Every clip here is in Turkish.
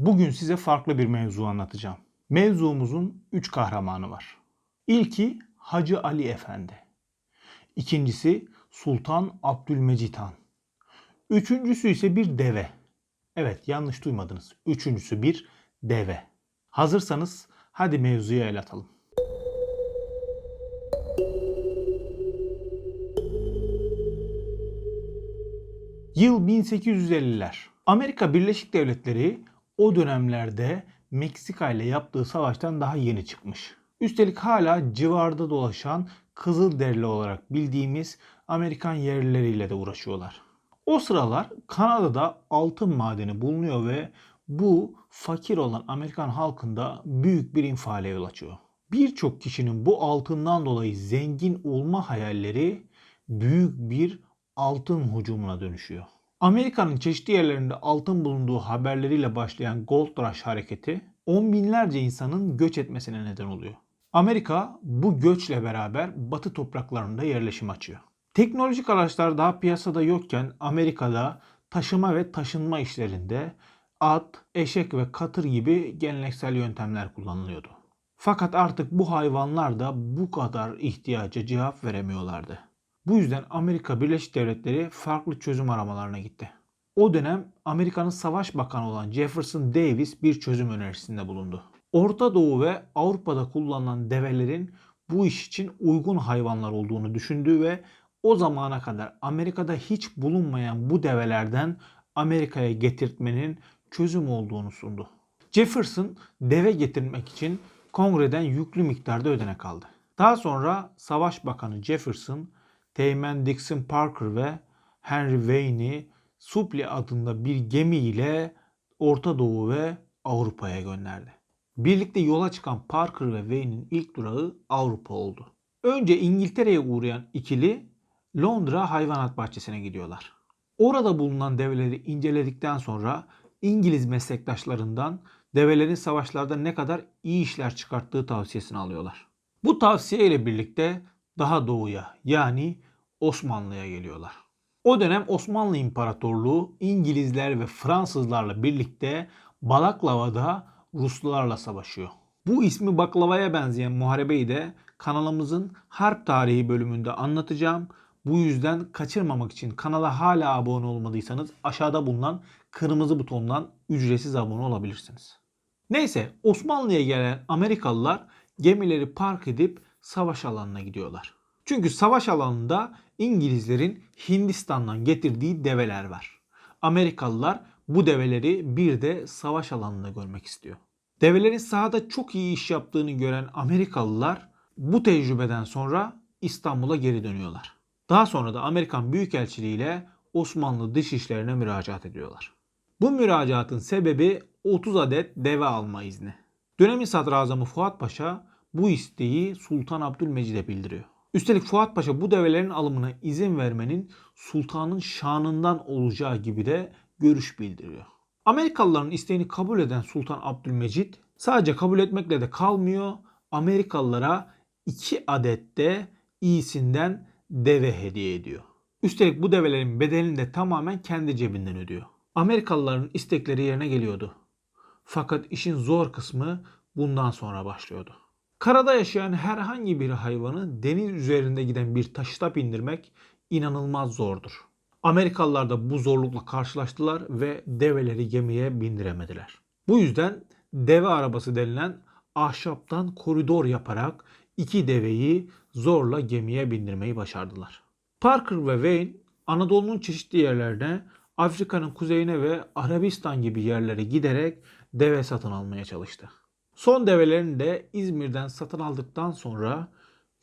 Bugün size farklı bir mevzu anlatacağım. Mevzumuzun 3 kahramanı var. İlki Hacı Ali Efendi. İkincisi Sultan Abdülmecit Han. Üçüncüsü ise bir deve. Evet yanlış duymadınız. Üçüncüsü bir deve. Hazırsanız hadi mevzuya el atalım. Yıl 1850'ler. Amerika Birleşik Devletleri o dönemlerde Meksika ile yaptığı savaştan daha yeni çıkmış. Üstelik hala civarda dolaşan Kızılderili olarak bildiğimiz Amerikan yerlileriyle de uğraşıyorlar. O sıralar Kanada'da altın madeni bulunuyor ve bu fakir olan Amerikan halkında büyük bir infiale yol açıyor. Birçok kişinin bu altından dolayı zengin olma hayalleri büyük bir altın hücumuna dönüşüyor. Amerika'nın çeşitli yerlerinde altın bulunduğu haberleriyle başlayan Gold Rush hareketi on binlerce insanın göç etmesine neden oluyor. Amerika bu göçle beraber batı topraklarında yerleşim açıyor. Teknolojik araçlar daha piyasada yokken Amerika'da taşıma ve taşınma işlerinde at, eşek ve katır gibi geleneksel yöntemler kullanılıyordu. Fakat artık bu hayvanlar da bu kadar ihtiyaca cevap veremiyorlardı. Bu yüzden Amerika Birleşik Devletleri farklı çözüm aramalarına gitti. O dönem Amerika'nın savaş bakanı olan Jefferson Davis bir çözüm önerisinde bulundu. Orta Doğu ve Avrupa'da kullanılan develerin bu iş için uygun hayvanlar olduğunu düşündü ve o zamana kadar Amerika'da hiç bulunmayan bu develerden Amerika'ya getirtmenin çözüm olduğunu sundu. Jefferson deve getirmek için kongreden yüklü miktarda ödenek aldı. Daha sonra Savaş Bakanı Jefferson, Teğmen Dixon Parker ve Henry Wayne'i Supli adında bir gemi ile Orta Doğu ve Avrupa'ya gönderdi. Birlikte yola çıkan Parker ve Wayne'in ilk durağı Avrupa oldu. Önce İngiltere'ye uğrayan ikili Londra Hayvanat Bahçesi'ne gidiyorlar. Orada bulunan develeri inceledikten sonra İngiliz meslektaşlarından develerin savaşlarda ne kadar iyi işler çıkarttığı tavsiyesini alıyorlar. Bu tavsiye ile birlikte daha doğuya yani Osmanlı'ya geliyorlar. O dönem Osmanlı İmparatorluğu İngilizler ve Fransızlarla birlikte Balaklava'da Ruslularla savaşıyor. Bu ismi baklavaya benzeyen muharebeyi de kanalımızın harp tarihi bölümünde anlatacağım. Bu yüzden kaçırmamak için kanala hala abone olmadıysanız aşağıda bulunan kırmızı butondan ücretsiz abone olabilirsiniz. Neyse Osmanlı'ya gelen Amerikalılar gemileri park edip savaş alanına gidiyorlar. Çünkü savaş alanında İngilizlerin Hindistan'dan getirdiği develer var. Amerikalılar bu develeri bir de savaş alanında görmek istiyor. Develerin sahada çok iyi iş yaptığını gören Amerikalılar bu tecrübeden sonra İstanbul'a geri dönüyorlar. Daha sonra da Amerikan Büyükelçiliği ile Osmanlı Dışişleri'ne müracaat ediyorlar. Bu müracaatın sebebi 30 adet deve alma izni. Dönemin sadrazamı Fuat Paşa bu isteği Sultan Abdülmecid'e bildiriyor. Üstelik Fuat Paşa bu develerin alımına izin vermenin sultanın şanından olacağı gibi de görüş bildiriyor. Amerikalıların isteğini kabul eden Sultan Abdülmecid sadece kabul etmekle de kalmıyor. Amerikalılara 2 adet de iyisinden deve hediye ediyor. Üstelik bu develerin bedelini de tamamen kendi cebinden ödüyor. Amerikalıların istekleri yerine geliyordu. Fakat işin zor kısmı bundan sonra başlıyordu. Karada yaşayan herhangi bir hayvanı deniz üzerinde giden bir taşıta bindirmek inanılmaz zordur. Amerikalılar da bu zorlukla karşılaştılar ve develeri gemiye bindiremediler. Bu yüzden deve arabası denilen ahşaptan koridor yaparak iki deveyi zorla gemiye bindirmeyi başardılar. Parker ve Wayne Anadolu'nun çeşitli yerlerine, Afrika'nın kuzeyine ve Arabistan gibi yerlere giderek deve satın almaya çalıştı. Son develerini de İzmir'den satın aldıktan sonra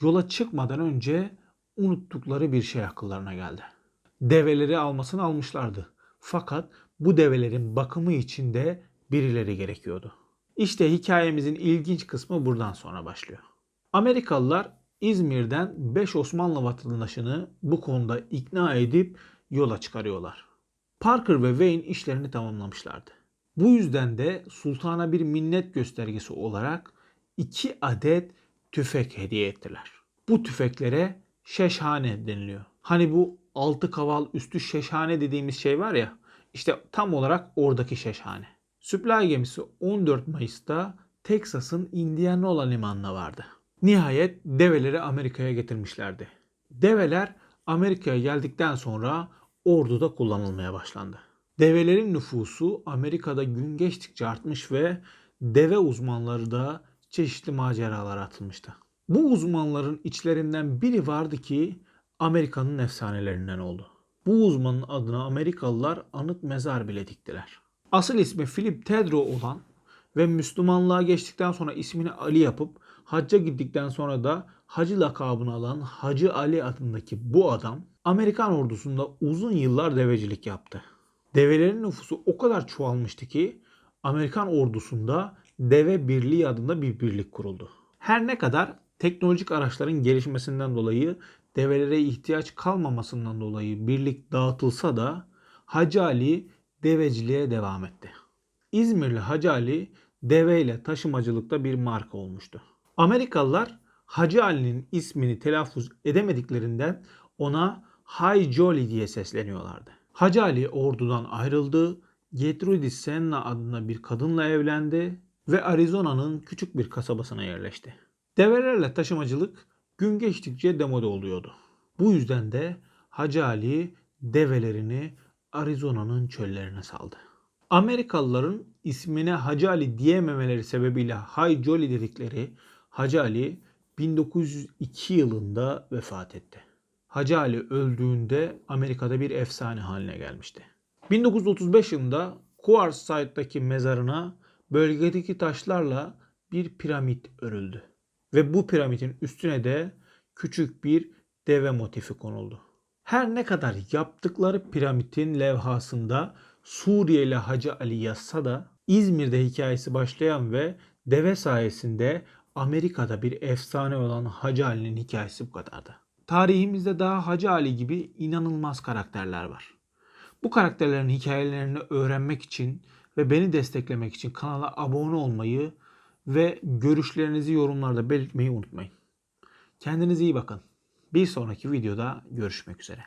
yola çıkmadan önce unuttukları bir şey akıllarına geldi. Develeri almasını almışlardı. Fakat bu develerin bakımı için de birileri gerekiyordu. İşte hikayemizin ilginç kısmı buradan sonra başlıyor. Amerikalılar İzmir'den 5 Osmanlı vatandaşını bu konuda ikna edip yola çıkarıyorlar. Parker ve Wayne işlerini tamamlamışlardı. Bu yüzden de sultana bir minnet göstergesi olarak 2 adet tüfek hediye ettiler. Bu tüfeklere şeşhane deniliyor. Hani bu altı kaval üstü şeşhane dediğimiz şey var ya işte tam olarak oradaki şeşhane. Supply gemisi 14 Mayıs'ta Teksas'ın Indianola limanına vardı. Nihayet develeri Amerika'ya getirmişlerdi. Develer Amerika'ya geldikten sonra orduda kullanılmaya başlandı. Develerin nüfusu Amerika'da gün geçtikçe artmış ve deve uzmanları da çeşitli maceralara atılmıştı. Bu uzmanların içlerinden biri vardı ki Amerika'nın efsanelerinden oldu. Bu uzmanın adına Amerikalılar anıt mezar bile diktiler. Asıl ismi Philip Tedro olan ve Müslümanlığa geçtikten sonra ismini Ali yapıp hacca gittikten sonra da Hacı lakabını alan Hacı Ali adındaki bu adam Amerikan ordusunda uzun yıllar devecilik yaptı. Develerin nüfusu o kadar çoğalmıştı ki Amerikan ordusunda Deve Birliği adında bir birlik kuruldu. Her ne kadar teknolojik araçların gelişmesinden dolayı develere ihtiyaç kalmamasından dolayı birlik dağıtılsa da Hacı Ali deveciliğe devam etti. İzmirli Hacı Ali deveyle taşımacılıkta bir marka olmuştu. Amerikalılar Hacı Ali'nin ismini telaffuz edemediklerinden ona Hay Jolly diye sesleniyorlardı. Hacı Ali ordudan ayrıldı, Gertrudis Senna adında bir kadınla evlendi ve Arizona'nın küçük bir kasabasına yerleşti. Develerle taşımacılık gün geçtikçe demode oluyordu. Bu yüzden de Hacı Ali develerini Arizona'nın çöllerine saldı. Amerikalıların ismine Hacı Ali diyememeleri sebebiyle Hay Jolly dedikleri Hacı Ali 1902 yılında vefat etti. Hacı Ali öldüğünde Amerika'da bir efsane haline gelmişti. 1935 yılında Quartzsite'daki mezarına bölgedeki taşlarla bir piramit örüldü. Ve bu piramidin üstüne de küçük bir deve motifi konuldu. Her ne kadar yaptıkları piramidin levhasında Suriyeli Hacı Ali yazsa da İzmir'de hikayesi başlayan ve deve sayesinde Amerika'da bir efsane olan Hacı Ali'nin hikayesi bu kadardı. Tarihimizde daha Hacı Ali gibi inanılmaz karakterler var. Bu karakterlerin hikayelerini öğrenmek için ve beni desteklemek için kanala abone olmayı ve görüşlerinizi yorumlarda belirtmeyi unutmayın. Kendinize iyi bakın. Bir sonraki videoda görüşmek üzere.